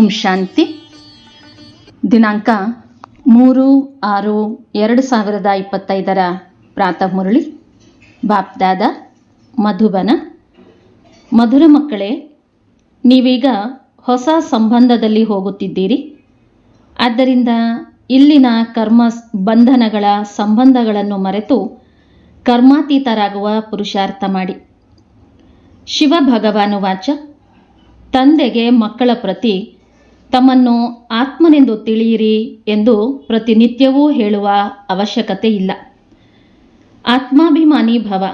ಓಂ ಶಾಂತಿ. ದಿನಾಂಕ ಮೂರು ಆರು ಎರಡು ಸಾವಿರದ ಇಪ್ಪತ್ತೈದರ ಪ್ರಾತಃ ಮುರಳಿ. ಬಾಪ್ದಾದ ಮಧುಬನ. ಮಧುರ ಮಕ್ಕಳೇ, ನೀವೀಗ ಹೊಸ ಸಂಬಂಧದಲ್ಲಿ ಹೋಗುತ್ತಿದ್ದೀರಿ. ಆದ್ದರಿಂದ ಇಲ್ಲಿನ ಕರ್ಮ ಬಂಧನಗಳ ಸಂಬಂಧಗಳನ್ನು ಮರೆತು ಕರ್ಮಾತೀತರಾಗುವ ಪುರುಷಾರ್ಥ ಮಾಡಿ. ಶಿವ ಭಗವಾನು ವಾಚ ತಂದೆಗೆ ಮಕ್ಕಳ ಪ್ರತಿ ತಮ್ಮನ್ನು ಆತ್ಮನೆಂದು ತಿಳಿಯಿರಿ ಎಂದು ಪ್ರತಿನಿತ್ಯವೂ ಹೇಳುವ ಅವಶ್ಯಕತೆ ಇಲ್ಲ. ಆತ್ಮಾಭಿಮಾನಿ ಭವ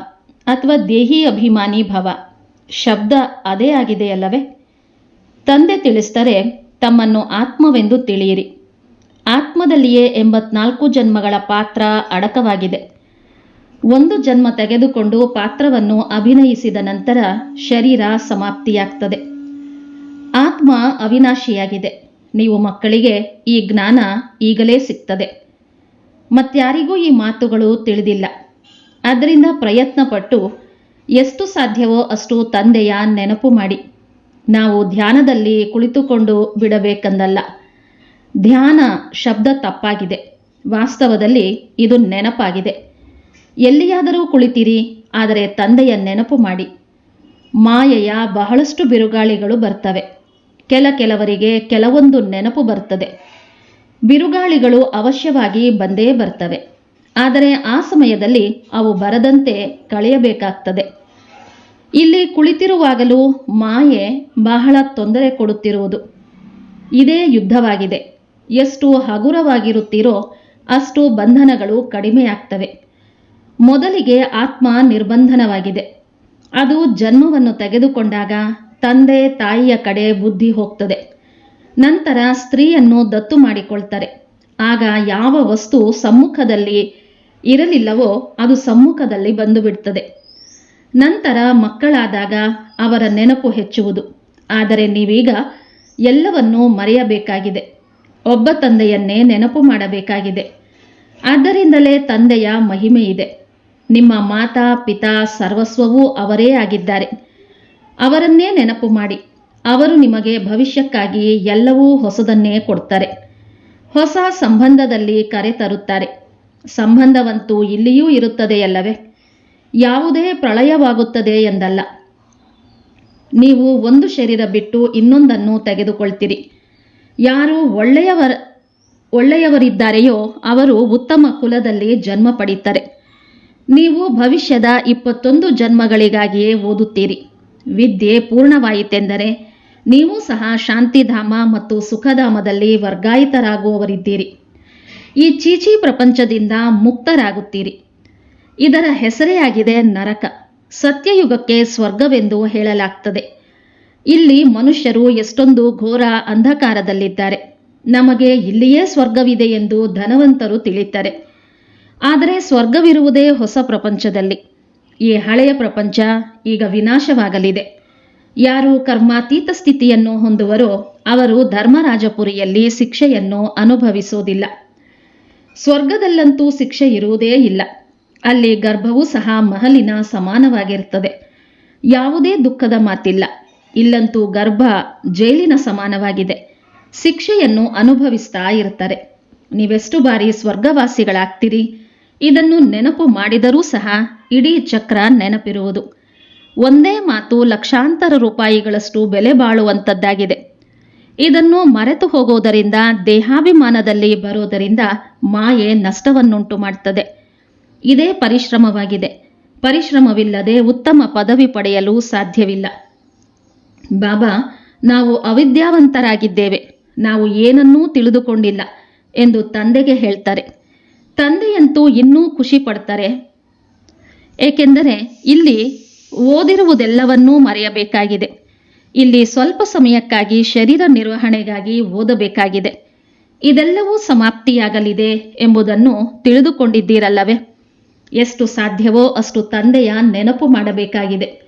ಅಥವಾ ದೇಹಿ ಅಭಿಮಾನಿ ಭವ ಶಬ್ದ ಅದೇ ಆಗಿದೆಯಲ್ಲವೇ ತಂದೆ ತಿಳಿಸ್ತಾರೆ ತಮ್ಮನ್ನು ಆತ್ಮವೆಂದು ತಿಳಿಯಿರಿ. ಆತ್ಮದಲ್ಲಿಯೇ ಎಂಬತ್ನಾಲ್ಕು ಜನ್ಮಗಳ ಪಾತ್ರ ಅಡಕವಾಗಿದೆ. ಒಂದು ಜನ್ಮ ತೆಗೆದುಕೊಂಡು ಪಾತ್ರವನ್ನು ಅಭಿನಯಿಸಿದ ನಂತರ ಶರೀರ ಸಮಾಪ್ತಿಯಾಗ್ತದೆ. ಆತ್ಮ ಅವಿನಾಶಿಯಾಗಿದೆ. ನೀವು ಮಕ್ಕಳಿಗೆ ಈ ಜ್ಞಾನ ಈಗಲೇ ಸಿಗ್ತದೆ. ಮತ್ಯಾರಿಗೂ ಈ ಮಾತುಗಳು ತಿಳಿದಿಲ್ಲ. ಆದ್ದರಿಂದ ಪ್ರಯತ್ನಪಟ್ಟು ಎಷ್ಟು ಸಾಧ್ಯವೋ ಅಷ್ಟು ತಂದೆಯ ನೆನಪು ಮಾಡಿ. ನಾವು ಧ್ಯಾನದಲ್ಲಿ ಕುಳಿತುಕೊಂಡು ಬಿಡಬೇಕೆಂದಲ್ಲ. ಧ್ಯಾನ ಶಬ್ದ ತಪ್ಪಾಗಿದೆ. ವಾಸ್ತವದಲ್ಲಿ ಇದು ನೆನಪಾಗಿದೆ. ಎಲ್ಲಿಯಾದರೂ ಕುಳಿತಿರಿ, ಆದರೆ ತಂದೆಯ ನೆನಪು ಮಾಡಿ. ಮಾಯೆಯ ಬಹಳಷ್ಟು ಬಿರುಗಾಳಿಗಳು ಬರ್ತವೆ. ಕೆಲ ಕೆಲವರಿಗೆ ಕೆಲವೊಂದು ನೆನಪು ಬರ್ತದೆ ಬಿರುಗಾಳಿಗಳು ಅವಶ್ಯವಾಗಿ ಬಂದೇ ಬರ್ತವೆ. ಆದರೆ ಆ ಸಮಯದಲ್ಲಿ ಅವು ಬರದಂತೆ ಕಳೆಯಬೇಕಾಗ್ತದೆ. ಇಲ್ಲಿ ಕುಳಿತಿರುವಾಗಲೂ ಮಾಯೆ ಬಹಳ ತೊಂದರೆ ಕೊಡುತ್ತಿರುವುದು. ಇದೇ ಯುದ್ಧವಾಗಿದೆ. ಎಷ್ಟು ಹಗುರವಾಗಿರುತ್ತೀರೋ ಅಷ್ಟು ಬಂಧನಗಳು ಕಡಿಮೆಯಾಗ್ತವೆ. ಮೊದಲಿಗೆ ಆತ್ಮ ನಿರ್ಬಂಧನವಾಗಿದೆ. ಅದು ಜನ್ಮವನ್ನು ತೆಗೆದುಕೊಂಡಾಗ ತಂದೆ ತಾಯಿಯ ಕಡೆ ಬುದ್ಧಿ ಹೋಗ್ತದೆ. ನಂತರ ಸ್ತ್ರೀಯನ್ನು ದತ್ತು ಮಾಡಿಕೊಳ್ತಾರೆ. ಆಗ ಯಾವ ವಸ್ತು ಸಮ್ಮುಖದಲ್ಲಿ ಇರಲಿಲ್ಲವೋ ಅದು ಸಮ್ಮುಖದಲ್ಲಿ ಬಂದು ಬಿಡ್ತದೆ ನಂತರ ಮಕ್ಕಳಾದಾಗ ಅವರ ನೆನಪು ಹೆಚ್ಚುವುದು. ಆದರೆ ನೀವೀಗ ಎಲ್ಲವನ್ನೂ ಮರೆಯಬೇಕಾಗಿದೆ. ಒಬ್ಬ ತಂದೆಯನ್ನೇ ನೆನಪು ಮಾಡಬೇಕಾಗಿದೆ. ಆದ್ದರಿಂದಲೇ ತಂದೆಯ ಮಹಿಮೆ ಇದೆ ನಿಮ್ಮ ಮಾತಾ, ಪಿತಾ, ಸರ್ವಸ್ವವೂ ಅವರೇ ಆಗಿದ್ದಾರೆ. ಅವರನ್ನೇ ನೆನಪು ಮಾಡಿ. ಅವರು ನಿಮಗೆ ಭವಿಷ್ಯಕ್ಕಾಗಿ ಎಲ್ಲವೂ ಹೊಸದನ್ನೇ ಕೊಡ್ತಾರೆ. ಹೊಸ ಸಂಬಂಧದಲ್ಲಿ ಕರೆ ತರುತ್ತಾರೆ. ಸಂಬಂಧವಂತೂ ಇಲ್ಲಿಯೂ ಇರುತ್ತದೆಯಲ್ಲವೇ ಯಾವುದೇ ಪ್ರಳಯವಾಗುತ್ತದೆ ಎಂದಲ್ಲ. ನೀವು ಒಂದು ಶರೀರ ಬಿಟ್ಟು ಇನ್ನೊಂದನ್ನು ತೆಗೆದುಕೊಳ್ತೀರಿ. ಯಾರು ಒಳ್ಳೆಯವರ, ಒಳ್ಳೆಯವರಿದ್ದಾರೆಯೋ ಅವರು ಉತ್ತಮ ಕುಲದಲ್ಲಿ ಜನ್ಮ ಪಡೀತಾರೆ. ನೀವು ಭವಿಷ್ಯದ ಇಪ್ಪತ್ತೊಂದು ಜನ್ಮಗಳಿಗಾಗಿಯೇ ಓದುತ್ತೀರಿ. ವಿದ್ಯೆ ಪೂರ್ಣವಾಯಿತೆಂದರೆ ನೀವು ಸಹ ಶಾಂತಿಧಾಮ ಮತ್ತು ಸುಖಧಾಮದಲ್ಲಿ ವರ್ಗಾಯಿತರಾಗುವವರಿದ್ದೀರಿ. ಈ ಚೀಚಿ ಪ್ರಪಂಚದಿಂದ ಮುಕ್ತರಾಗುತ್ತೀರಿ. ಇದರ ಹೆಸರೇ ಆಗಿದೆ ನರಕ. ಸತ್ಯಯುಗಕ್ಕೆ ಸ್ವರ್ಗವೆಂದು ಹೇಳಲಾಗ್ತದೆ. ಇಲ್ಲಿ ಮನುಷ್ಯರು ಎಷ್ಟೊಂದು ಘೋರ ಅಂಧಕಾರದಲ್ಲಿದ್ದಾರೆ. ನಮಗೆ ಇಲ್ಲಿಯೇ ಸ್ವರ್ಗವಿದೆ ಎಂದು ಧನವಂತರು ತಿಳಿತಾರೆ. ಆದರೆ ಸ್ವರ್ಗವಿರುವುದೇ ಹೊಸ ಪ್ರಪಂಚದಲ್ಲಿ. ಈ ಹಳೆಯ ಪ್ರಪಂಚ ಈಗ ವಿನಾಶವಾಗಲಿದೆ. ಯಾರು ಕರ್ಮಾತೀತ ಸ್ಥಿತಿಯನ್ನು ಹೊಂದುವರೋ ಅವರು ಧರ್ಮರಾಜಪುರಿಯಲ್ಲಿ ಶಿಕ್ಷೆಯನ್ನು ಅನುಭವಿಸುವುದಿಲ್ಲ ಸ್ವರ್ಗದಲ್ಲಂತೂ ಶಿಕ್ಷೆ ಇರುವುದೇ ಇಲ್ಲ. ಅಲ್ಲಿ ಗರ್ಭವೂ ಸಹ ಮಹಲಿನ ಸಮಾನವಾಗಿರುತ್ತದೆ ಯಾವುದೇ ದುಃಖದ ಮಾತಿಲ್ಲ. ಇಲ್ಲಂತೂ ಗರ್ಭ ಜೈಲಿನ ಸಮಾನವಾಗಿದೆ. ಶಿಕ್ಷೆಯನ್ನು ಅನುಭವಿಸ್ತಾ ಇರ್ತಾರೆ. ನೀವೆಷ್ಟು ಬಾರಿ ಸ್ವರ್ಗವಾಸಿಗಳಾಗ್ತೀರಿ? ಇದನ್ನು ನೆನಪು ಮಾಡಿದರೂ ಸಹ ಇಡೀ ಚಕ್ರ ನೆನಪಿರುವುದು. ಒಂದೇ ಮಾತು ಲಕ್ಷಾಂತರ ರೂಪಾಯಿಗಳಷ್ಟು ಬೆಲೆ ಬಾಳುವಂಥದ್ದಾಗಿದೆ ಇದನ್ನು ಮರೆತು ಹೋಗೋದರಿಂದ, ದೇಹಾಭಿಮಾನದಲ್ಲಿ ಬರೋದರಿಂದ ಮಾಯೆ ನಷ್ಟವನ್ನುಂಟು ಮಾಡುತ್ತದೆ ಇದೇ ಪರಿಶ್ರಮವಾಗಿದೆ. ಪರಿಶ್ರಮವಿಲ್ಲದೆ ಉತ್ತಮ ಪದವಿ ಪಡೆಯಲು ಸಾಧ್ಯವಿಲ್ಲ. ಬಾಬಾ, ನಾವು ಅವಿದ್ಯಾವಂತರಾಗಿದ್ದೇವೆ. ನಾವು ಏನನ್ನೂ ತಿಳಿದುಕೊಂಡಿಲ್ಲ ಎಂದು ತಂದೆಗೆ ಹೇಳ್ತಾರೆ. ತಂದೆಯಂತೂ ಇನ್ನೂ ಖುಷಿ ಪಡ್ತಾರೆ. ಏಕೆಂದರೆ ಇಲ್ಲಿ ಓದಿರುವುದೆಲ್ಲವನ್ನೂ ಮರೆಯಬೇಕಾಗಿದೆ. ಇಲ್ಲಿ ಸ್ವಲ್ಪ ಸಮಯಕ್ಕಾಗಿ ಶರೀರ ನಿರ್ವಹಣೆಗಾಗಿ ಓದಬೇಕಾಗಿದೆ. ಇದೆಲ್ಲವೂ ಸಮಾಪ್ತಿಯಾಗಲಿದೆ ಎಂಬುದನ್ನು ತಿಳಿದುಕೊಂಡಿದ್ದೀರಲ್ಲವೇ? ಎಷ್ಟು ಸಾಧ್ಯವೋ ಅಷ್ಟು ತಂದೆಯ ನೆನಪು ಮಾಡಬೇಕಾಗಿದೆ.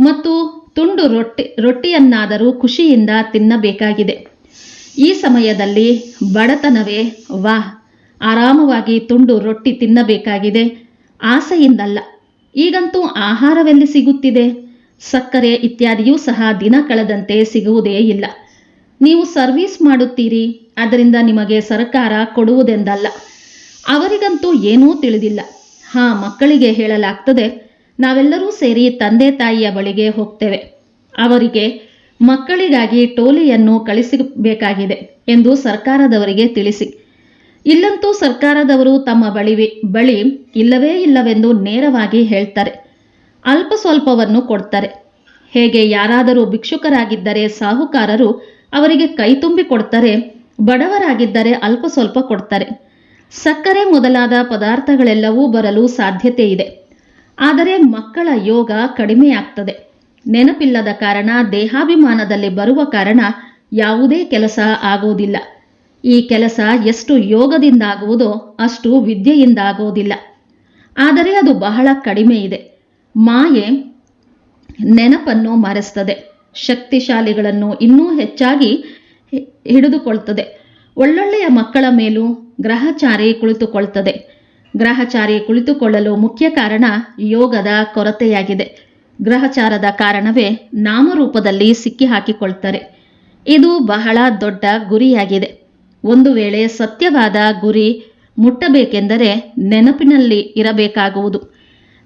ಮತ್ತು ತುಂಡು ರೊಟ್ಟಿ, ರೊಟ್ಟಿಯನ್ನಾದರೂ ಖುಷಿಯಿಂದ ತಿನ್ನಬೇಕಾಗಿದೆ. ಈ ಸಮಯದಲ್ಲಿ ಬಡತನವೇ ವಾಹ್. ಆರಾಮವಾಗಿ ತುಂಡು ರೊಟ್ಟಿ ತಿನ್ನಬೇಕಾಗಿದೆ. ಆಸೆಯಿಂದಲ್ಲ. ಈಗಂತೂ ಆಹಾರವೆಲ್ಲಿ ಸಿಗುತ್ತಿದೆ? ಸಕ್ಕರೆ ಇತ್ಯಾದಿಯೂ ಸಹ ದಿನ ಕಳೆದಂತೆ ಸಿಗುವುದೇ ಇಲ್ಲ. ನೀವು ಸರ್ವಿಸ್ ಮಾಡುತ್ತೀರಿ, ಅದರಿಂದ ನಿಮಗೆ ಸರ್ಕಾರ ಕೊಡುವುದೆಂದಲ್ಲ. ಅವರಿಗಂತೂ ಏನೂ ತಿಳಿದಿಲ್ಲ. ಹಾ, ಮಕ್ಕಳಿಗೆ ಹೇಳಲಾಗ್ತದೆ, ನಾವೆಲ್ಲರೂ ಸೇರಿ ತಂದೆ ತಾಯಿಯ ಬಳಿಗೆ ಹೋಗ್ತೇವೆ. ಅವರಿಗೆ ಮಕ್ಕಳಿಗಾಗಿ ಟೋಲಿಯನ್ನು ಕಳಿಸಬೇಕಾಗಿದೆ ಎಂದು ಸರ್ಕಾರದವರಿಗೆ ತಿಳಿಸಿ. ಇಲ್ಲಂತೂ ಸರ್ಕಾರದವರು ತಮ್ಮ ಬಳಿ ಬಳಿ ಇಲ್ಲವೇ ಇಲ್ಲವೆಂದು ನೇರವಾಗಿ ಹೇಳ್ತಾರೆ. ಅಲ್ಪ ಸ್ವಲ್ಪವನ್ನು ಕೊಡ್ತಾರೆ. ಹೇಗೆ ಯಾರಾದರೂ ಭಿಕ್ಷುಕರಾಗಿದ್ದರೆ ಸಾಹುಕಾರರು ಅವರಿಗೆ ಕೈ ತುಂಬಿ ಕೊಡ್ತಾರೆ, ಬಡವರಾಗಿದ್ದರೆ ಅಲ್ಪ ಸ್ವಲ್ಪ ಕೊಡ್ತಾರೆ. ಸಕ್ಕರೆ ಮೊದಲಾದ ಪದಾರ್ಥಗಳೆಲ್ಲವೂ ಬರಲು ಸಾಧ್ಯತೆ ಇದೆ. ಆದರೆ ಮಕ್ಕಳ ಯೋಗ ಕಡಿಮೆಯಾಗ್ತದೆ. ನೆನಪಿಲ್ಲದ ಕಾರಣ, ದೇಹಾಭಿಮಾನದಲ್ಲಿ ಬರುವ ಕಾರಣ ಯಾವುದೇ ಕೆಲಸ ಆಗುವುದಿಲ್ಲ. ಈ ಕೆಲಸ ಎಷ್ಟು ಯೋಗದಿಂದಾಗುವುದೋ ಅಷ್ಟು ವಿದ್ಯೆಯಿಂದ ಆಗುವುದಿಲ್ಲ ಆದರೆ ಅದು ಬಹಳ ಕಡಿಮೆ ಇದೆ. ಮಾಯೆ ನೆನಪನ್ನು ಮರೆಸ್ತದೆ. ಶಕ್ತಿಶಾಲಿಗಳನ್ನು ಇನ್ನೂ ಹೆಚ್ಚಾಗಿ ಹಿಡಿದುಕೊಳ್ತದೆ. ಒಳ್ಳೊಳ್ಳೆಯ ಮಕ್ಕಳ ಮೇಲೂ ಗ್ರಹಚಾರಿ ಕುಳಿತುಕೊಳ್ತದೆ. ಗ್ರಹಚಾರಿ ಕುಳಿತುಕೊಳ್ಳಲು ಮುಖ್ಯ ಕಾರಣ ಯೋಗದ ಕೊರತೆಯಾಗಿದೆ. ಗ್ರಹಚಾರದ ಕಾರಣವೇ ನಾಮರೂಪದಲ್ಲಿ ಸಿಕ್ಕಿ ಹಾಕಿಕೊಳ್ತಾರೆ ಇದು ಬಹಳ ದೊಡ್ಡ ಗುರಿಯಾಗಿದೆ. ಒಂದು ವೇಳೆ ಸತ್ಯವಾದ ಗುರಿ ಮುಟ್ಟಬೇಕೆಂದರೆ ನೆನಪಿನಲ್ಲಿ ಇರಬೇಕಾಗುವುದು.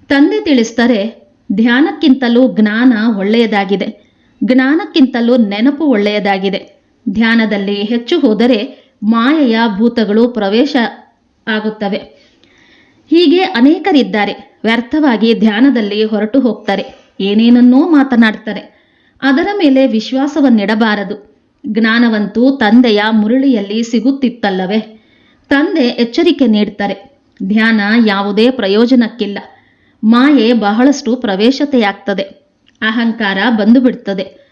ತಂದೆ ತಿಳಿಸ್ತಾರೆ ಧ್ಯಾನಕ್ಕಿಂತಲೂ ಜ್ಞಾನ ಒಳ್ಳೆಯದಾಗಿದೆ. ಜ್ಞಾನಕ್ಕಿಂತಲೂ ನೆನಪು ಒಳ್ಳೆಯದಾಗಿದೆ. ಧ್ಯಾನದಲ್ಲಿ ಹೆಚ್ಚು ಹೋದರೆ ಮಾಯೆಯ ಭೂತಗಳು ಪ್ರವೇಶ ಆಗುತ್ತವೆ. ಹೀಗೆ ಅನೇಕರಿದ್ದಾರೆ. ವ್ಯರ್ಥವಾಗಿ ಧ್ಯಾನದಲ್ಲಿ ಹೊರಟು ಹೋಗ್ತಾರೆ. ಏನೇನನ್ನೋ ಮಾತನಾಡ್ತಾರೆ. ಅದರ ಮೇಲೆ ವಿಶ್ವಾಸವನ್ನಿಡಬಾರದು. ಜ್ಞಾನವಂತೂ ತಂದೆಯ ಮುರಳಿಯಲ್ಲಿ ಸಿಗುತ್ತಿತ್ತಲ್ಲವೇ? ತಂದೆ ಎಚ್ಚರಿಕೆ ನೀಡ್ತಾರೆ. ಧ್ಯಾನ ಯಾವುದೇ ಪ್ರಯೋಜನಕ್ಕಿಲ್ಲ. ಮಾಯೆ ಬಹಳಷ್ಟು ಪ್ರವೇಶತೆಯಾಗ್ತದೆ. ಅಹಂಕಾರ ಬಂದು ಬಿಡ್ತದೆ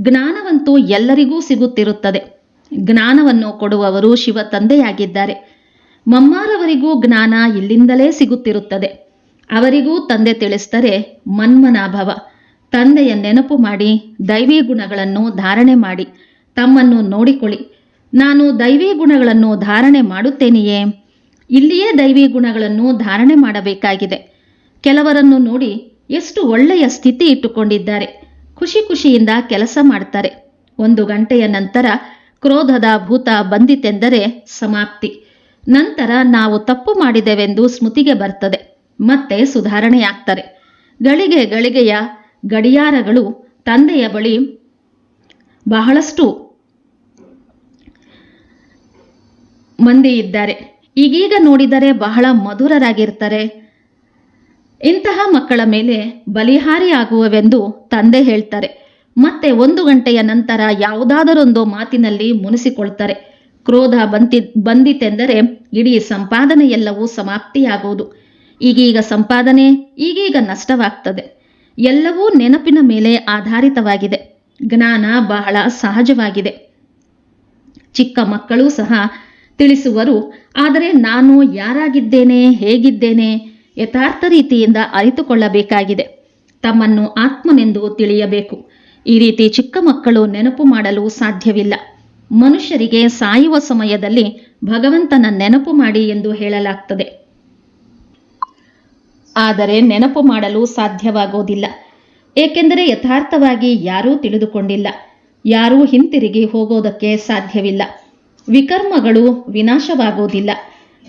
ಜ್ಞಾನವಂತೂ ಎಲ್ಲರಿಗೂ ಸಿಗುತ್ತಿರುತ್ತದೆ. ಜ್ಞಾನವನ್ನು ಕೊಡುವವರು ಶಿವ ತಂದೆಯಾಗಿದ್ದಾರೆ ಮಮ್ಮಾರವರಿಗೂ ಜ್ಞಾನ ಇಲ್ಲಿಂದಲೇ ಸಿಗುತ್ತಿರುತ್ತದೆ. ಅವರಿಗೂ ತಂದೆ ತಿಳಿಸ್ತರೆ ಮನ್ಮನಾಭವ. ತಂದೆಯ ನೆನಪು ಮಾಡಿ, ದೈವಿ ಗುಣಗಳನ್ನು ಧಾರಣೆ ಮಾಡಿ. ತಮ್ಮನ್ನು ನೋಡಿಕೊಳ್ಳಿ. ನಾನು ದೈವಿ ಗುಣಗಳನ್ನು ಧಾರಣೆ ಮಾಡುತ್ತೇನೆಯೇ? ಇಲ್ಲಿಯೇ ದೈವಿ ಗುಣಗಳನ್ನು ಧಾರಣೆ ಮಾಡಬೇಕಾಗಿದೆ. ಕೆಲವರನ್ನು ನೋಡಿ ಎಷ್ಟು ಒಳ್ಳೆಯ ಸ್ಥಿತಿ ಇಟ್ಟುಕೊಂಡಿದ್ದಾರೆ. ಖುಷಿ ಖುಷಿಯಿಂದ ಕೆಲಸ ಮಾಡ್ತಾರೆ. ಒಂದು ಗಂಟೆಯ ನಂತರ ಕ್ರೋಧದ ಭೂತ ಬಂದಿತೆಂದರೆ ಸಮಾಪ್ತಿ. ನಂತರ ನಾವು ತಪ್ಪು ಮಾಡಿದೆವೆಂದು ಸ್ಮೃತಿಗೆ ಬರ್ತದೆ. ಮತ್ತೆ ಸುಧಾರಣೆಯಾಗ್ತಾರೆ. ಗಳಿಗೆ ಗಳಿಗೆಯ ಗಡಿಯಾರಗಳು ತಂದೆಯ ಬಳಿ ಬಹಳಷ್ಟು ಮಂದಿ ಇದ್ದಾರೆ. ಈಗೀಗ ನೋಡಿದರೆ ಬಹಳ ಮಧುರರಾಗಿರ್ತಾರೆ. ಇಂತಹ ಮಕ್ಕಳ ಮೇಲೆ ಬಲಿಹಾರಿ ಆಗುವವೆಂದು ತಂದೆ ಹೇಳ್ತಾರೆ. ಮತ್ತೆ ಒಂದು ಗಂಟೆಯ ನಂತರ ಯಾವುದಾದರೊಂದು ಮಾತಿನಲ್ಲಿ ಮುನಿಸಿಕೊಳ್ತಾರೆ. ಕ್ರೋಧ ಬಂತಿ, ಬಂದಿತೆಂದರೆ ಇಡೀ ಸಂಪಾದನೆ ಎಲ್ಲವೂ ಸಮಾಪ್ತಿಯಾಗುವುದು. ಈಗೀಗ ಸಂಪಾದನೆ, ಈಗೀಗ ನಷ್ಟವಾಗ್ತದೆ. ಎಲ್ಲವೂ ನೆನಪಿನ ಮೇಲೆ ಆಧಾರಿತವಾಗಿದೆ. ಜ್ಞಾನ ಬಹಳ ಸಹಜವಾಗಿದೆ. ಚಿಕ್ಕ ಮಕ್ಕಳು ಸಹ ತಿಳಿಸುವರು, ಆದರೆ ನಾನು ಯಾರಾಗಿದ್ದೇನೆ, ಹೇಗಿದ್ದೇನೆ? ಯಥಾರ್ಥ ರೀತಿಯಿಂದ ಅರಿತುಕೊಳ್ಳಬೇಕಾಗಿದೆ. ತಮ್ಮನ್ನು ಆತ್ಮನೆಂದು ತಿಳಿಯಬೇಕು. ಈ ರೀತಿ ಚಿಕ್ಕ ಮಕ್ಕಳು ನೆನಪು ಮಾಡಲು ಸಾಧ್ಯವಿಲ್ಲ. ಮನುಷ್ಯರಿಗೆ ಸಾಯುವ ಸಮಯದಲ್ಲಿ ಭಗವಂತನ ನೆನಪು ಮಾಡಿ ಎಂದು ಹೇಳಲಾಗ್ತದೆ. ಆದರೆ ನೆನಪು ಮಾಡಲು ಸಾಧ್ಯವಾಗೋದಿಲ್ಲ. ಏಕೆಂದರೆ ಯಥಾರ್ಥವಾಗಿ ಯಾರೂ ತಿಳಿದುಕೊಂಡಿಲ್ಲ. ಯಾರೂ ಹಿಂತಿರುಗಿ ಹೋಗೋದಕ್ಕೆ ಸಾಧ್ಯವಿಲ್ಲ. ವಿಕರ್ಮಗಳು ವಿನಾಶವಾಗುವುದಿಲ್ಲ.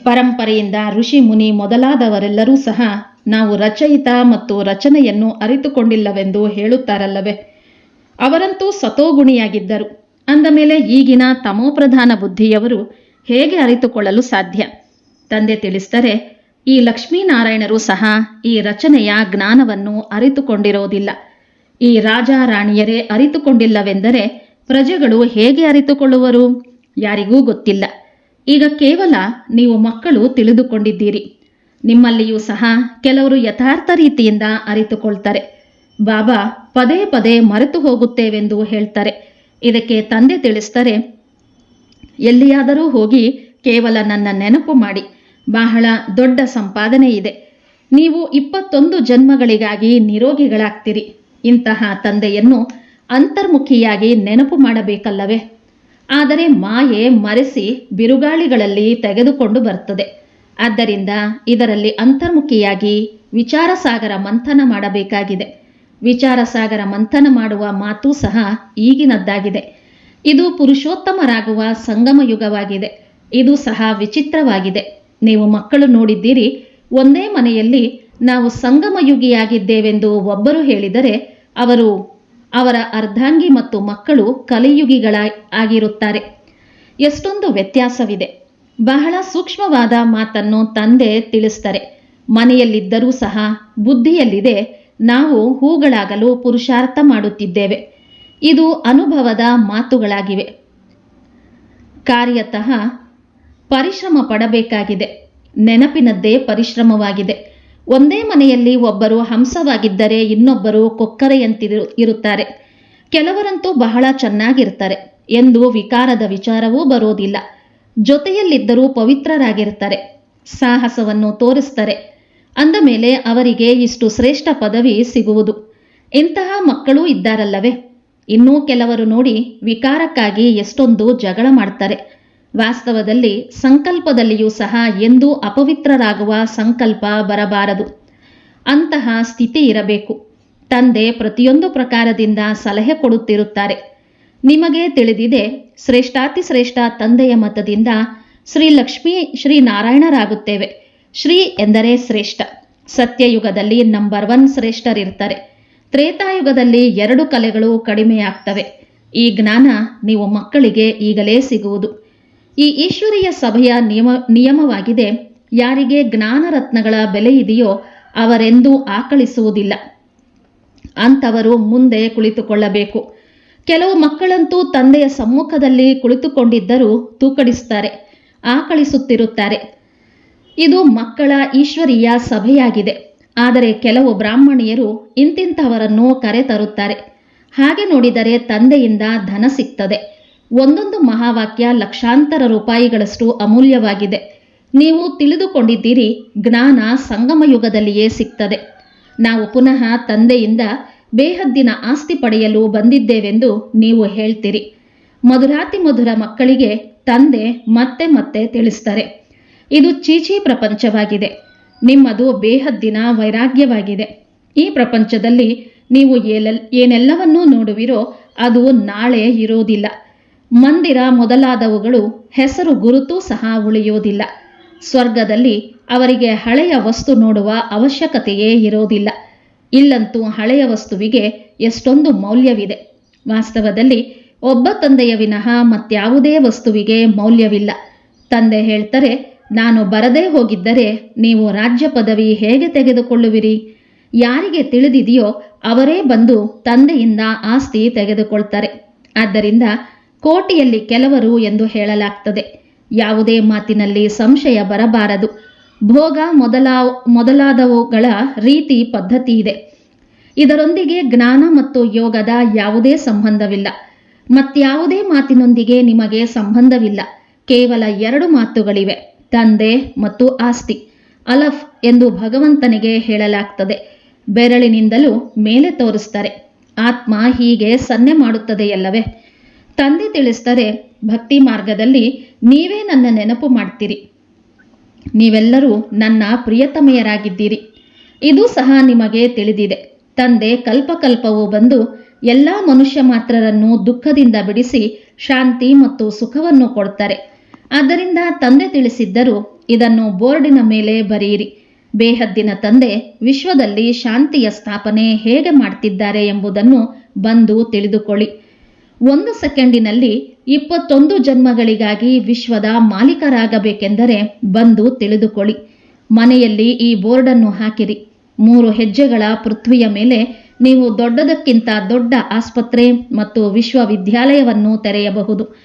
ಪರಂಪರೆಯಿಂದ ಋಷಿ ಮುನಿ ಮೊದಲಾದವರೆಲ್ಲರೂ ಸಹ ನಾವು ರಚಯಿತ ಮತ್ತು ರಚನೆಯನ್ನು ಅರಿತುಕೊಂಡಿಲ್ಲವೆಂದು ಹೇಳುತ್ತಾರಲ್ಲವೇ? ಅವರಂತೂ ಸತೋಗುಣಿಯಾಗಿದ್ದರು. ಅಂದ ಮೇಲೆ ಈಗಿನ ತಮೋಪ್ರಧಾನ ಬುದ್ಧಿಯವರು ಹೇಗೆ ಅರಿತುಕೊಳ್ಳಲು ಸಾಧ್ಯ? ತಂದೆ ತಿಳಿಸ್ತಾರೆ ಈ ಲಕ್ಷ್ಮೀನಾರಾಯಣರು ಸಹ ಈ ರಚನೆಯ ಜ್ಞಾನವನ್ನು ಅರಿತುಕೊಂಡಿರೋದಿಲ್ಲ. ಈ ರಾಜ ರಾಣಿಯರೇ ಅರಿತುಕೊಂಡಿಲ್ಲವೆಂದರೆ ಪ್ರಜೆಗಳು ಹೇಗೆ ಅರಿತುಕೊಳ್ಳುವರು? ಯಾರಿಗೂ ಗೊತ್ತಿಲ್ಲ. ಈಗ ಕೇವಲ ನೀವು ಮಕ್ಕಳು ತಿಳಿದುಕೊಂಡಿದ್ದೀರಿ. ನಿಮ್ಮಲ್ಲಿಯೂ ಸಹ ಕೆಲವರು ಯಥಾರ್ಥ ರೀತಿಯಿಂದ ಅರಿತುಕೊಳ್ತಾರೆ. ಬಾಬಾ ಪದೇ ಪದೇ ಮರೆತು ಹೋಗುತ್ತೇವೆಂದು ಹೇಳ್ತಾರೆ. ಇದಕ್ಕೆ ತಂದೆ ತಿಳಿಸ್ತಾರೆ ಎಲ್ಲಿಯಾದರೂ ಹೋಗಿ ಕೇವಲ ನನ್ನ ನೆನಪು ಮಾಡಿ. ಬಹಳ ದೊಡ್ಡ ಸಂಪಾದನೆ ಇದೆ. ನೀವು ಇಪ್ಪತ್ತೊಂದು ಜನ್ಮಗಳಿಗಾಗಿ ನಿರೋಗಿಗಳಾಗ್ತೀರಿ. ಇಂತಹ ತಂದೆಯನ್ನು ಅಂತರ್ಮುಖಿಯಾಗಿ ನೆನಪು ಮಾಡಬೇಕಲ್ಲವೇ? ಆದರೆ ಮಾಯೆ ಮರೆಸಿ ಬಿರುಗಾಳಿಗಳಲ್ಲಿ ತೆಗೆದುಕೊಂಡು ಬರ್ತದೆ ಆದ್ದರಿಂದ ಇದರಲ್ಲಿ ಅಂತರ್ಮುಖಿಯಾಗಿ ವಿಚಾರ ಸಾಗರ ಮಂಥನ ಮಾಡಬೇಕಾಗಿದೆ. ವಿಚಾರ ಸಾಗರ ಮಂಥನ ಮಾಡುವ ಮಾತು ಸಹ ಈಗಿನದ್ದಾಗಿದೆ. ಇದು ಪುರುಷೋತ್ತಮರಾಗುವ ಸಂಗಮ ಯುಗವಾಗಿದೆ ಇದು ಸಹ ವಿಚಿತ್ರವಾಗಿದೆ. ನೀವು ಮಕ್ಕಳು ನೋಡಿದ್ದೀರಿ, ಒಂದೇ ಮನೆಯಲ್ಲಿ ನಾವು ಸಂಗಮ ಯುಗಿಯಾಗಿದ್ದೇವೆಂದು ಒಬ್ಬರು ಹೇಳಿದರೆ, ಅವರು ಅವರ ಅರ್ಧಾಂಗಿ ಮತ್ತು ಮಕ್ಕಳು ಕಲಿಯುಗಿಗಳ ಆಗಿರುತ್ತಾರೆ ಎಷ್ಟೊಂದು ವ್ಯತ್ಯಾಸವಿದೆ. ಬಹಳ ಸೂಕ್ಷ್ಮವಾದ ಮಾತನ್ನು ತಂದೆ ತಿಳಿಸ್ತಾರೆ. ಮನೆಯಲ್ಲಿದ್ದರೂ ಸಹ ಬುದ್ಧಿಯಲ್ಲಿದೆ, ನಾವು ಹೂಗಳಾಗಲು ಪುರುಷಾರ್ಥ ಮಾಡುತ್ತಿದ್ದೇವೆ. ಇದು ಅನುಭವದ ಮಾತುಗಳಾಗಿವೆ. ಕಾರ್ಯತಃ ಪರಿಶ್ರಮ ಪಡಬೇಕಾಗಿದೆ. ನೆನಪಿನದ್ದೇ ಪರಿಶ್ರಮವಾಗಿದೆ. ಒಂದೇ ಮನೆಯಲ್ಲಿ ಒಬ್ಬರು ಹಂಸವಾಗಿದ್ದರೆ ಇನ್ನೊಬ್ಬರು ಕೊಕ್ಕರೆಯಂತಿರು ಇರುತ್ತಾರೆ ಕೆಲವರಂತೂ ಬಹಳ ಚೆನ್ನಾಗಿರ್ತಾರೆ ಎಂದು ವಿಕಾರದ ವಿಚಾರವೂ ಬರೋದಿಲ್ಲ. ಜೊತೆಯಲ್ಲಿದ್ದರೂ ಪವಿತ್ರರಾಗಿರ್ತಾರೆ. ಸಾಹಸವನ್ನು ತೋರಿಸ್ತಾರೆ. ಅಂದ ಮೇಲೆ ಅವರಿಗೆ ಇಷ್ಟು ಶ್ರೇಷ್ಠ ಪದವಿ ಸಿಗುವುದು. ಇಂತಹ ಮಕ್ಕಳೂ ಇದ್ದಾರಲ್ಲವೇ? ಇನ್ನೂ ಕೆಲವರು ನೋಡಿ ವಿಕಾರಕ್ಕಾಗಿ ಎಷ್ಟೊಂದು ಜಗಳ ಮಾಡ್ತಾರೆ. ವಾಸ್ತವದಲ್ಲಿ ಸಂಕಲ್ಪದಲ್ಲಿಯೂ ಸಹ ಎಂದೂ ಅಪವಿತ್ರರಾಗುವ ಸಂಕಲ್ಪ ಬರಬಾರದು. ಅಂತಹ ಸ್ಥಿತಿ ಇರಬೇಕು. ತಂದೆ ಪ್ರತಿಯೊಂದು ಪ್ರಕಾರದಿಂದ ಸಲಹೆ ಕೊಡುತ್ತಿರುತ್ತಾರೆ. ನಿಮಗೆ ತಿಳಿದಿದೆ, ಶ್ರೇಷ್ಠಾತಿ ಶ್ರೇಷ್ಠ ತಂದೆಯ ಮತದಿಂದ ಶ್ರೀ ಲಕ್ಷ್ಮೀ ಶ್ರೀ ನಾರಾಯಣರಾಗುತ್ತೇವೆ. ಶ್ರೀ ಎಂದರೆ ಶ್ರೇಷ್ಠ. ಸತ್ಯಯುಗದಲ್ಲಿ ನಂಬರ್ ಒನ್ ಶ್ರೇಷ್ಠರಿರ್ತಾರೆ ತ್ರೇತಾಯುಗದಲ್ಲಿ ಎರಡು ಕಲೆಗಳು ಕಡಿಮೆಯಾಗ್ತವೆ. ಈ ಜ್ಞಾನ ನೀವು ಮಕ್ಕಳಿಗೆ ಈಗಲೇ ಸಿಗುವುದು. ಈ ಈಶ್ವರೀಯ ಸಭೆಯ ನಿಯಮ, ನಿಯಮವಾಗಿದೆ. ಯಾರಿಗೆ ಜ್ಞಾನ ರತ್ನಗಳ ಬೆಲೆ ಇದೆಯೋ ಅವರೆಂದೂ ಆಕಳಿಸುವುದಿಲ್ಲ. ಅಂಥವರು ಮುಂದೆ ಕುಳಿತುಕೊಳ್ಳಬೇಕು. ಕೆಲವು ಮಕ್ಕಳಂತೂ ತಂದೆಯ ಸಮ್ಮುಖದಲ್ಲಿ ಕುಳಿತುಕೊಂಡಿದ್ದರೂ ತೂಕಡಿಸುತ್ತಾರೆ, ಆಕಳಿಸುತ್ತಿರುತ್ತಾರೆ. ಇದು ಮಕ್ಕಳ ಈಶ್ವರೀಯ ಸಭೆಯಾಗಿದೆ. ಆದರೆ ಕೆಲವು ಬ್ರಾಹ್ಮಣಿಯರು ಇಂತಿಂಥವರನ್ನು ಕರೆತರುತ್ತಾರೆ. ಹಾಗೆ ನೋಡಿದರೆ ತಂದೆಯಿಂದ ಧನ ಸಿಗ್ತದೆ. ಒಂದೊಂದು ಮಹಾವಾಕ್ಯ ಲಕ್ಷಾಂತರ ರೂಪಾಯಿಗಳಷ್ಟು ಅಮೂಲ್ಯವಾಗಿದೆ. ನೀವು ತಿಳಿದುಕೊಂಡಿದ್ದೀರಿ, ಜ್ಞಾನ ಸಂಗಮ ಯುಗದಲ್ಲಿಯೇ ಸಿಗ್ತದೆ. ನಾವು ಪುನಃ ತಂದೆಯಿಂದ ಬೇಹದ್ದಿನ ಆಸ್ತಿ ಪಡೆಯಲು ಬಂದಿದ್ದೇವೆಂದು ನೀವು ಹೇಳ್ತೀರಿ. ಮಧುರಾತಿ ಮಧುರ ಮಕ್ಕಳಿಗೆ ತಂದೆ ಮತ್ತೆ ಮತ್ತೆ ತಿಳಿಸ್ತಾರೆ. ಇದು ಚೀಚಿ ಪ್ರಪಂಚವಾಗಿದೆ. ನಿಮ್ಮದು ಬೇಹದ್ದಿನ ವೈರಾಗ್ಯವಾಗಿದೆ. ಈ ಪ್ರಪಂಚದಲ್ಲಿ ನೀವು ಏನೆಲ್ಲವನ್ನೂ ನೋಡುವಿರೋ ಅದು ನಾಳೆ ಇರೋದಿಲ್ಲ. ಮಂದಿರ ಮೊದಲಾದವುಗಳು ಹೆಸರು ಗುರುತು ಸಹ ಉಳಿಯೋದಿಲ್ಲ. ಸ್ವರ್ಗದಲ್ಲಿ ಅವರಿಗೆ ಹಳೆಯ ವಸ್ತು ನೋಡುವ ಅವಶ್ಯಕತೆಯೇ ಇರೋದಿಲ್ಲ. ಇಲ್ಲಂತೂ ಹಳೆಯ ವಸ್ತುವಿಗೆ ಎಷ್ಟೊಂದು ಮೌಲ್ಯವಿದೆ. ವಾಸ್ತವದಲ್ಲಿ ಒಬ್ಬ ತಂದೆಯ ವಿನಃ ಮತ್ಯಾವುದೇ ವಸ್ತುವಿಗೆ ಮೌಲ್ಯವಿಲ್ಲ. ತಂದೆ ಹೇಳ್ತಾರೆ, ನಾನು ಬರದೇ ಹೋಗಿದ್ದರೆ ನೀವು ರಾಜ್ಯ ಪದವಿ ಹೇಗೆ ತೆಗೆದುಕೊಳ್ಳುವಿರಿ? ಯಾರಿಗೆ ತಿಳಿದಿದೆಯೋ ಅವರೇ ಬಂದು ತಂದೆಯಿಂದ ಆಸ್ತಿ ತೆಗೆದುಕೊಳ್ತಾರೆ. ಆದ್ದರಿಂದ ಕೋಟಿಯಲ್ಲಿ ಕೆಲವರು ಎಂದು ಹೇಳಲಾಗ್ತದೆ. ಯಾವುದೇ ಮಾತಿನಲ್ಲಿ ಸಂಶಯ ಬರಬಾರದು. ಭೋಗ ಮೊದಲಾ ಮೊದಲಾದವುಗಳ ರೀತಿ ಪದ್ಧತಿ ಇದೆ. ಇದರೊಂದಿಗೆ ಜ್ಞಾನ ಮತ್ತು ಯೋಗದ ಯಾವುದೇ ಸಂಬಂಧವಿಲ್ಲ. ಮತ್ಯಾವುದೇ ಮಾತಿನೊಂದಿಗೆ ನಿಮಗೆ ಸಂಬಂಧವಿಲ್ಲ. ಕೇವಲ ಎರಡು ಮಾತುಗಳಿವೆ, ತಂದೆ ಮತ್ತು ಆಸ್ತಿ. ಅಲಫ್ ಎಂದು ಭಗವಂತನಿಗೆ ಹೇಳಲಾಗ್ತದೆ. ಬೆರಳಿನಿಂದಲೂ ಮೇಲೆ ತೋರಿಸ್ತಾರೆ. ಆತ್ಮ ಹೀಗೆ ಸನ್ನೆ ಮಾಡುತ್ತದೆಯಲ್ಲವೇ? ತಂದೆ ತಿಳಿಸ್ತಾರೆ ಭಕ್ತಿ ಮಾರ್ಗದಲ್ಲಿ ನೀವೇ ನನ್ನ ನೆನಪು ಮಾಡ್ತೀರಿ. ನೀವೆಲ್ಲರೂ ನನ್ನ ಪ್ರಿಯತಮೆಯರಾಗಿದ್ದೀರಿ. ಇದು ಸಹ ನಿಮಗೆ ತಿಳಿದಿದೆ. ತಂದೆ ಕಲ್ಪಕಲ್ಪವು ಬಂದು ಎಲ್ಲ ಮನುಷ್ಯ ಮಾತ್ರರನ್ನು ದುಃಖದಿಂದ ಬಿಡಿಸಿ ಶಾಂತಿ ಮತ್ತು ಸುಖವನ್ನು ಕೊಡ್ತಾರೆ. ಆದ್ದರಿಂದ ತಂದೆ ತಿಳಿಸಿದ್ದರು ಇದನ್ನು ಬೋರ್ಡಿನ ಮೇಲೆ ಬರೆಯಿರಿ. ಬೇಹದ್ದಿನ ತಂದೆ ವಿಶ್ವದಲ್ಲಿ ಶಾಂತಿಯ ಸ್ಥಾಪನೆ ಹೇಗೆ ಮಾಡ್ತಿದ್ದಾರೆ ಎಂಬುದನ್ನು ಬಂದು ತಿಳಿದುಕೊಳ್ಳಿ. ಒಂದು ಸೆಕೆಂಡಿನಲ್ಲಿ ಇಪ್ಪತ್ತೊಂದು ಜನ್ಮಗಳಿಗಾಗಿ ವಿಶ್ವದ ಮಾಲೀಕರಾಗಬೇಕೆಂದರೆ ಬಂದು ತಿಳಿದುಕೊಳ್ಳಿ. ಮನೆಯಲ್ಲಿ ಈ ಬೋರ್ಡನ್ನು ಹಾಕಿರಿ. ಮೂರು ಹೆಜ್ಜೆಗಳ ಪೃಥ್ವಿಯ ಮೇಲೆ ನೀವು ದೊಡ್ಡದಕ್ಕಿಂತ ದೊಡ್ಡ ಆಸ್ಪತ್ರೆ ಮತ್ತು ವಿಶ್ವವಿದ್ಯಾಲಯವನ್ನು ತೆರೆಯಬಹುದು.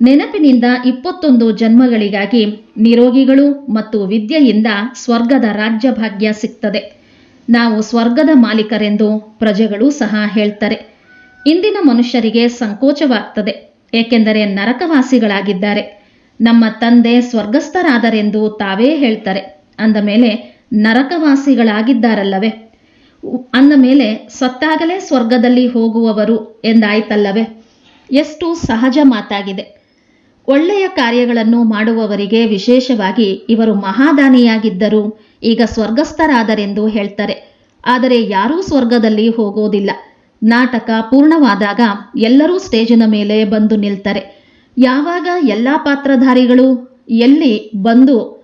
ನೆನಪಿನಿಂದ ಇಪ್ಪತ್ತೊಂದು ಜನ್ಮಗಳಿಗಾಗಿ ನಿರೋಗಿಗಳು ಮತ್ತು ವಿದ್ಯೆಯಿಂದ ಸ್ವರ್ಗದ ರಾಜ್ಯ ಭಾಗ್ಯ ಸಿಗ್ತದೆ. ನಾವು ಸ್ವರ್ಗದ ಮಾಲೀಕರೆಂದು ಪ್ರಜೆಗಳು ಸಹ ಹೇಳ್ತಾರೆ. ಇಂದಿನ ಮನುಷ್ಯರಿಗೆ ಸಂಕೋಚವಾಗ್ತದೆ, ಏಕೆಂದರೆ ನರಕವಾಸಿಗಳಾಗಿದ್ದಾರೆ. ನಮ್ಮ ತಂದೆ ಸ್ವರ್ಗಸ್ಥರಾದರೆಂದು ತಾವೇ ಹೇಳ್ತಾರೆ, ಅಂದ ಮೇಲೆ ನರಕವಾಸಿಗಳಾಗಿದ್ದಾರಲ್ಲವೇ? ಅಂದ ಮೇಲೆ ಸತ್ತಾಗಲೇ ಸ್ವರ್ಗದಲ್ಲಿ ಹೋಗುವವರು ಎಂದಾಯ್ತಲ್ಲವೇ? ಎಷ್ಟು ಸಹಜ ಮಾತಾಗಿದೆ. ಒಳ್ಳೆಯ ಕಾರ್ಯಗಳನ್ನು ಮಾಡುವವರಿಗೆ ವಿಶೇಷವಾಗಿ ಇವರು ಮಹಾದಾನಿಯಾಗಿದ್ದರು ಈಗ ಸ್ವರ್ಗಸ್ಥರಾದರೆಂದು ಹೇಳ್ತಾರೆ, ಆದರೆ ಯಾರೂ ಸ್ವರ್ಗದಲ್ಲಿ ಹೋಗೋದಿಲ್ಲ. ನಾಟಕ ಪೂರ್ಣವಾದಾಗ ಎಲ್ಲರೂ ಸ್ಟೇಜಿನ ಮೇಲೆ ಬಂದು ನಿಲ್ತಾರೆ. ಯಾವಾಗ ಎಲ್ಲ ಪಾತ್ರಧಾರಿಗಳು ಎಲ್ಲಿ ಬಂದು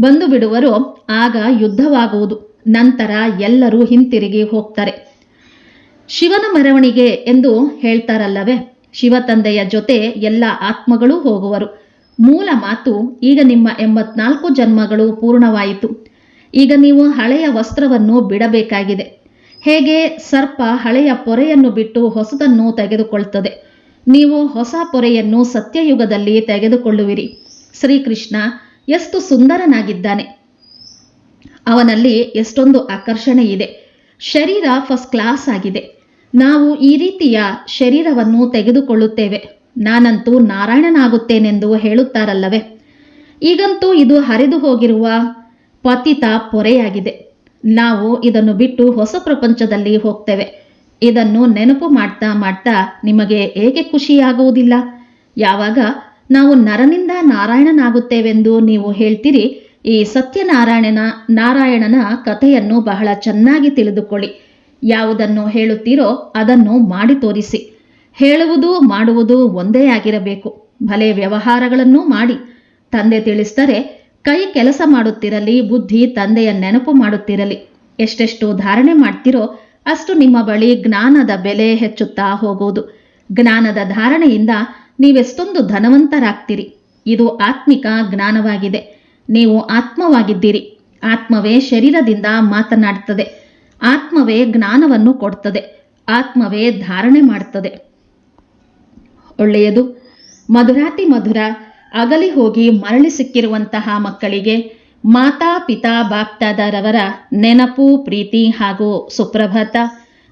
ಬಂದು ಬಿಡುವರೋ ಆಗ ಯುದ್ಧವಾಗುವುದು. ನಂತರ ಎಲ್ಲರೂ ಹಿಂತಿರುಗಿ ಹೋಗ್ತಾರೆ. ಶಿವನ ಮೆರವಣಿಗೆ ಎಂದು ಹೇಳ್ತಾರಲ್ಲವೇ? ಶಿವತಂದೆಯ ಜೊತೆ ಎಲ್ಲ ಆತ್ಮಗಳು ಹೋಗುವರು. ಮೂಲ ಮಾತು ಈಗ ನಿಮ್ಮ ಎಂಬತ್ನಾಲ್ಕು ಜನ್ಮಗಳು ಪೂರ್ಣವಾಯಿತು. ಈಗ ನೀವು ಹಳೆಯ ವಸ್ತ್ರವನ್ನು ಬಿಡಬೇಕಾಗಿದೆ. ಹೇಗೆ ಸರ್ಪ ಹಳೆಯ ಪೊರೆಯನ್ನು ಬಿಟ್ಟು ಹೊಸದನ್ನು ತೆಗೆದುಕೊಳ್ತದೆ? ನೀವು ಹೊಸ ಪೊರೆಯನ್ನು ಸತ್ಯಯುಗದಲ್ಲಿ ತೆಗೆದುಕೊಳ್ಳುವಿರಿ. ಶ್ರೀಕೃಷ್ಣ ಎಷ್ಟು ಸುಂದರನಾಗಿದ್ದಾನೆ. ಅವನಲ್ಲಿ ಎಷ್ಟೊಂದು ಆಕರ್ಷಣೆ ಇದೆ ಶರೀರ ಫಸ್ಟ್ ಕ್ಲಾಸ್ ಆಗಿದೆ. ನಾವು ಈ ರೀತಿಯ ಶರೀರವನ್ನು ತೆಗೆದುಕೊಳ್ಳುತ್ತೇವೆ. ನಾನಂತೂ ನಾರಾಯಣನಾಗುತ್ತೇನೆಂದು ಹೇಳುತ್ತಾರಲ್ಲವೇ? ಈಗಂತೂ ಇದು ಹರಿದು ಹೋಗಿರುವ ಪತಿತ ಪೊರೆಯಾಗಿದೆ. ನಾವು ಇದನ್ನು ಬಿಟ್ಟು ಹೊಸ ಪ್ರಪಂಚದಲ್ಲಿ ಹೋಗ್ತೇವೆ. ಇದನ್ನು ನೆನಪು ಮಾಡ್ತಾ ಮಾಡ್ತಾ ನಿಮಗೆ ಏಕೆ ಖುಷಿಯಾಗುವುದಿಲ್ಲ? ಯಾವಾಗ ನಾವು ನರನಿಂದ ನಾರಾಯಣನಾಗುತ್ತೇವೆಂದು ನೀವು ಹೇಳ್ತೀರಿ, ಈ ಸತ್ಯನಾರಾಯಣನ, ನಾರಾಯಣನ ಕಥೆಯನ್ನು ಬಹಳ ಚೆನ್ನಾಗಿ ತಿಳಿದುಕೊಳ್ಳಿ. ಯಾವುದನ್ನು ಹೇಳುತ್ತೀರೋ ಅದನ್ನು ಮಾಡಿ ತೋರಿಸಿ. ಹೇಳುವುದು ಮಾಡುವುದು ಒಂದೇ ಆಗಿರಬೇಕು. ಭಲೆ ವ್ಯವಹಾರಗಳನ್ನೂ ಮಾಡಿ. ತಂದೆ ತಿಳಿಸ್ತಾರೆ ಕೈ ಕೆಲಸ ಮಾಡುತ್ತಿರಲಿ, ಬುದ್ಧಿ ತಂದೆಯ ನೆನಪು ಮಾಡುತ್ತಿರಲಿ. ಎಷ್ಟೆಷ್ಟು ಧಾರಣೆ ಮಾಡ್ತಿರೋ ಅಷ್ಟು ನಿಮ್ಮ ಬಳಿ ಜ್ಞಾನದ ಬೆಲೆ ಹೆಚ್ಚುತ್ತಾ ಹೋಗುವುದು ಜ್ಞಾನದ ಧಾರಣೆಯಿಂದ ನೀವೆಷ್ಟೊಂದು ಧನವಂತರಾಗ್ತೀರಿ. ಇದು ಆತ್ಮಿಕ ಜ್ಞಾನವಾಗಿದೆ. ನೀವು ಆತ್ಮವಾಗಿದ್ದೀರಿ. ಆತ್ಮವೇ ಶರೀರದಿಂದ ಮಾತನಾಡ್ತದೆ. ಆತ್ಮವೇ ಜ್ಞಾನವನ್ನು ಕೊಡ್ತದೆ. ಆತ್ಮವೇ ಧಾರಣೆ ಮಾಡ್ತದೆ. ಒಳ್ಳೆಯದು. ಮಧುರಾತಿ ಮಧುರ ಅಗಲಿ ಹೋಗಿ ಮರಳಿ ಸಿಕ್ಕಿರುವಂತಹ ಮಕ್ಕಳಿಗೆ ಮಾತಾ ಪಿತಾ ಬಾಪ್ತಾದರವರ ನೆನಪು, ಪ್ರೀತಿ ಹಾಗೂ ಸುಪ್ರಭಾತ.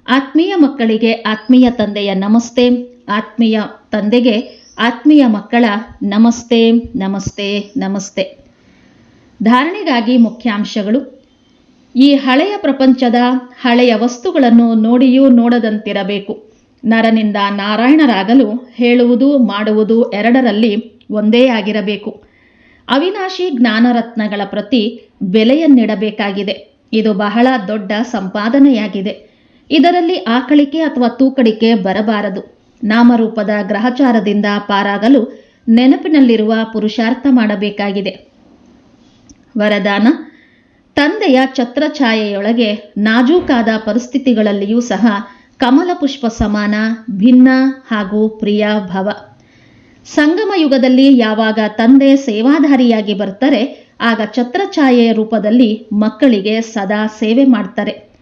ಆತ್ಮೀಯ ಮಕ್ಕಳಿಗೆ ಆತ್ಮೀಯ ತಂದೆಯ ನಮಸ್ತೆ. ಆತ್ಮೀಯ ತಂದೆಗೆ ಆತ್ಮೀಯ ಮಕ್ಕಳ ನಮಸ್ತೆ ನಮಸ್ತೆ ನಮಸ್ತೆ. ಧಾರಣೆಗಾಗಿ ಮುಖ್ಯಾಂಶಗಳು. ಈ ಹಳೆಯ ಪ್ರಪಂಚದ ಹಳೆಯ ವಸ್ತುಗಳನ್ನು ನೋಡಿಯೂ ನೋಡದಂತಿರಬೇಕು. ನರನಿಂದ ನಾರಾಯಣರಾಗಲು ಹೇಳುವುದು, ಮಾಡುವುದು ಎರಡರಲ್ಲಿ ಒಂದೇ ಆಗಿರಬೇಕು. ಅವಿನಾಶಿ ಜ್ಞಾನರತ್ನಗಳ ಪ್ರತಿ ಬೆಲೆಯನ್ನಿಡಬೇಕಾಗಿದೆ. ಇದು ಬಹಳ ದೊಡ್ಡ ಸಂಪಾದನೆಯಾಗಿದೆ. ಇದರಲ್ಲಿ ಆಕಳಿಕೆ ಅಥವಾ ತೂಕಡಿಕೆ ಬರಬಾರದು. ನಾಮರೂಪದ ಗ್ರಹಚಾರದಿಂದ ಪಾರಾಗಲು ನೆನಪಿನಲ್ಲಿರುವ ಪುರುಷಾರ್ಥ ಮಾಡಬೇಕಾಗಿದೆ. ವರದಾನ, ತಂದೆಯ ಛತ್ರಛಾಯೆಯೊಳಗೆ ನಾಜೂಕಾದ ಪರಿಸ್ಥಿತಿಗಳಲ್ಲಿಯೂ ಸಹ ಕಮಲ ಪುಷ್ಪ ಸಮಾನ, ಭಿನ್ನ ಹಾಗೂ ಪ್ರಿಯ ಭವ. ಸಂಗಮ ಯುಗದಲ್ಲಿ ಯಾವಾಗ ತಂದೆ ಸೇವಾಧಾರಿಯಾಗಿ ಬರ್ತಾರೆ, ಆಗ ಛತ್ರಛಾಯೆಯ ರೂಪದಲ್ಲಿ ಮಕ್ಕಳಿಗೆ ಸದಾ ಸೇವೆ ಮಾಡ್ತಾರೆ.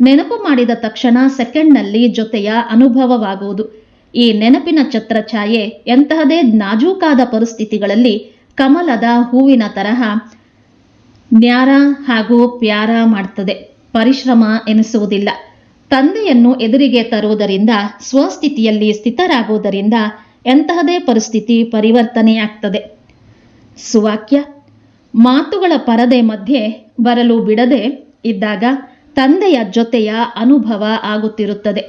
ನೆನಪು ಮಾಡಿದ ತಕ್ಷಣ ಸೆಕೆಂಡ್ನಲ್ಲಿ ಜೊತೆಯ ಅನುಭವವಾಗುವುದು. ಈ ನೆನಪಿನ ಛತ್ರಛಾಯೆ ಎಂತಹದೇ ನಾಜೂಕಾದ ಪರಿಸ್ಥಿತಿಗಳಲ್ಲಿ ಕಮಲದ ಹೂವಿನ ತರಹ ನ್ಯಾರ ಹಾಗೂ ಪ್ಯಾರ ಮಾಡ್ತದೆ. ಪರಿಶ್ರಮ ಎನಿಸುವುದಿಲ್ಲ. ತಂದೆಯನ್ನು ಎದುರಿಗೆ ತರುವುದರಿಂದ, ಸ್ವಸ್ಥಿತಿಯಲ್ಲಿ ಸ್ಥಿತರಾಗುವುದರಿಂದ ಎಂತಹದೇ ಪರಿಸ್ಥಿತಿ ಪರಿವರ್ತನೆಯಾಗ್ತದೆ. ಸುವಾಕ್ಯ, ಮಾತುಗಳ ಪರದೆ ಮಧ್ಯೆ ಬರಲು ಬಿಡದೆ ಇದ್ದಾಗ ತಂದೆಯ ಜೊತೆಯ ಅನುಭವ ಆಗುತ್ತಿರುತ್ತದೆ.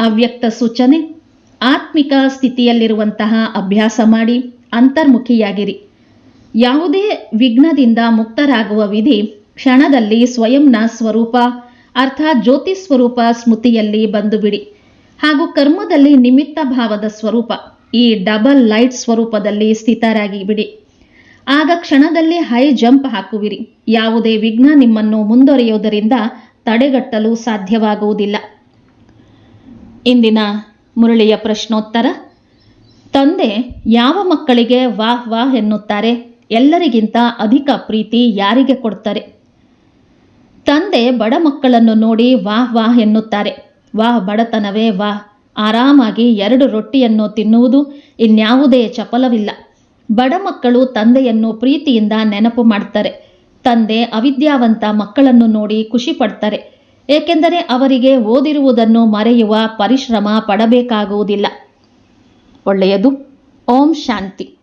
ಅವ್ಯಕ್ತ ಸೂಚನೆ, ಆತ್ಮಿಕ ಸ್ಥಿತಿಯಲ್ಲಿರುವಂತಹ ಅಭ್ಯಾಸ ಮಾಡಿ ಅಂತರ್ಮುಖಿಯಾಗಿರಿ. ಯಾವುದೇ ವಿಘ್ನದಿಂದ ಮುಕ್ತರಾಗುವ ವಿಧಿ ಕ್ಷಣದಲ್ಲಿ ಸ್ವಯಂನ ಸ್ವರೂಪ ಅರ್ಥಾತ್ ಜ್ಯೋತಿ ಸ್ವರೂಪ ಸ್ಮೃತಿಯಲ್ಲಿ ಬಂದು ಬಿಡಿ ಹಾಗೂ ಕರ್ಮದಲ್ಲಿ ನಿಮಿತ್ತ ಭಾವದ ಸ್ವರೂಪ. ಈ ಡಬಲ್ ಲೈಟ್ ಸ್ವರೂಪದಲ್ಲಿ ಸ್ಥಿತರಾಗಿ ಬಿಡಿ. ಆಗ ಕ್ಷಣದಲ್ಲಿ ಹೈ ಜಂಪ್ ಹಾಕುವಿರಿ. ಯಾವುದೇ ವಿಘ್ನ ನಿಮ್ಮನ್ನು ಮುಂದೊರೆಯುವುದರಿಂದ ತಡೆಗಟ್ಟಲು ಸಾಧ್ಯವಾಗುವುದಿಲ್ಲ. ಇಂದಿನ ಮುರಳಿಯ ಪ್ರಶ್ನೋತ್ತರ. ತಂದೆ, ಯಾವ ಮಕ್ಕಳಿಗೆ ವಾಹ್ ವಾಹ್ ಎನ್ನುತ್ತಾರೆ? ಎಲ್ಲರಿಗಿಂತ ಅಧಿಕ ಪ್ರೀತಿ ಯಾರಿಗೆ ಕೊಡ್ತಾರೆ? ತಂದೆ ಬಡ ಮಕ್ಕಳನ್ನು ನೋಡಿ ವಾಹ್ ವಾಹ್ ಎನ್ನುತ್ತಾರೆ. ವಾಹ್ ಬಡತನವೇ ವಾಹ್ ಆರಾಮಾಗಿ ಎರಡು ರೊಟ್ಟಿಯನ್ನು ತಿನ್ನುವುದು ಇನ್ಯಾವುದೇ ಚಪಲವಿಲ್ಲ. ಬಡ ಮಕ್ಕಳು ತಂದೆಯನ್ನು ಪ್ರೀತಿಯಿಂದ ನೆನಪು ಮಾಡ್ತಾರೆ. ತಂದೆ ಅವಿದ್ಯಾವಂತ ಮಕ್ಕಳನ್ನು ನೋಡಿ ಖುಷಿ ಪಡ್ತಾರೆ. ಏಕೆಂದರೆ ಅವರಿಗೆ ಓದಿರುವುದನ್ನು ಮರೆಯುವ ಪರಿಶ್ರಮ ಪಡಬೇಕಾಗುವುದಿಲ್ಲ. ಒಳ್ಳೆಯದು. ಓಂ ಶಾಂತಿ.